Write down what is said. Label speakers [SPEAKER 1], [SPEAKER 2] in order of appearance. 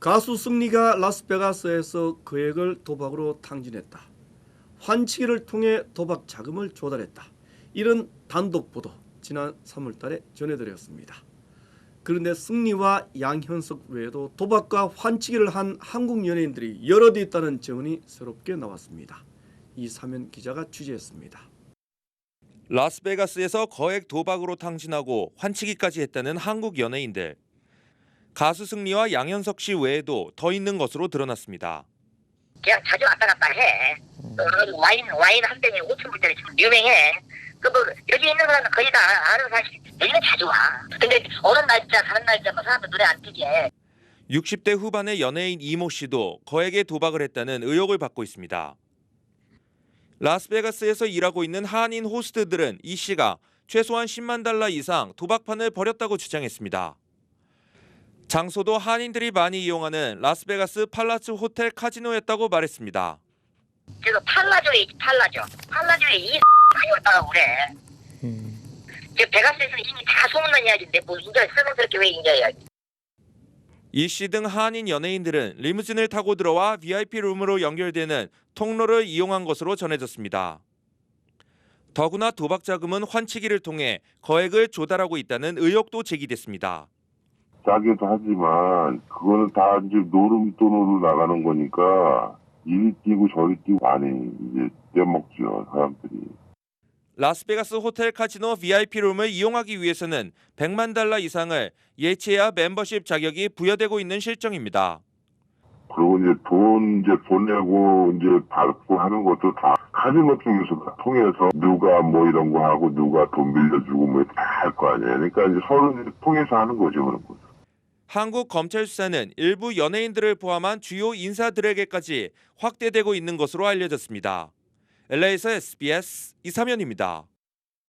[SPEAKER 1] 가수 승리가 라스베가스에서 거액을 도박으로 탕진했다. 환치기를 통해 도박 자금을 조달했다. 이런 단독 보도 지난 3월달에 전해드렸습니다. 그런데 승리와 양현석 외에도 도박과 환치기를 한 한국 연예인들이 여럿 있다는 증언이 새롭게 나왔습니다. 이 사면 기자가 취재했습니다.
[SPEAKER 2] 라스베가스에서 거액 도박으로 탕진하고 환치기까지 했다는 한국 연예인들. 가수 승리와 양현석 씨 외에도 더 있는 것으로 드러났습니다.
[SPEAKER 3] 그냥 자주 왔다 갔다 해. 어, 와인 와인 한 병에 5천 불짜리 지금 유명해. 그뭐 여기 있는 사람은 거의 다 아는 사실. 여기는 자주 와. 근데 오는 날짜 가는 날짜 뭐 사람들 눈에 안 띄게.
[SPEAKER 2] 60대 후반의 연예인 이모 씨도 거액의 도박을 했다는 의혹을 받고 있습니다. 라스베가스에서 일하고 있는 한인 호스트들은 이 씨가 최소한 10만 달러 이상 도박판을 벌였다고 주장했습니다. 장소도 한인들이 많이 이용하는 라스베가스 팔라츠 호텔 카지노였다고 말했습니다.
[SPEAKER 3] 그래서 팔라조에 있지, 팔라조. 팔라조에 이 많이 왔다가 그래. 저 베가스에서는 이미 다 소문난 이야기인데 뭐 인자 설명스럽게 왜 인자야.
[SPEAKER 2] 이씨 등 한인 연예인들은 리무진을 타고 들어와 VIP 룸으로 연결되는 통로를 이용한 것으로 전해졌습니다. 더구나 도박 자금은 환치기를 통해 거액을 조달하고 있다는 의혹도 제기됐습니다.
[SPEAKER 4] 짜게도 하지만 그거는 다 이제 노름 돈으로 나가는 거니까 이리 뛰고 저리 뛰고 많이 이제 떼먹죠 사람들이.
[SPEAKER 2] 라스베가스 호텔 카지노 VIP 룸을 이용하기 위해서는 100만 달러 이상을 예치해야 멤버십 자격이 부여되고 있는 실정입니다.
[SPEAKER 4] 그리고 이제 돈 이제 보내고 이제 받고 하는 것도 다 카지노 쪽에서 통해서 누가 뭐 이런 거 하고 누가 돈 빌려주고 뭐 다 할 거 아니에요. 그러니까 이제 서로 이제 통해서 하는 거죠 그런 거.
[SPEAKER 2] 한국 검찰 수사는 일부 연예인들을 포함한 주요 인사들에게까지 확대되고 있는 것으로 알려졌습니다. LA에서 SBS 이사면입니다.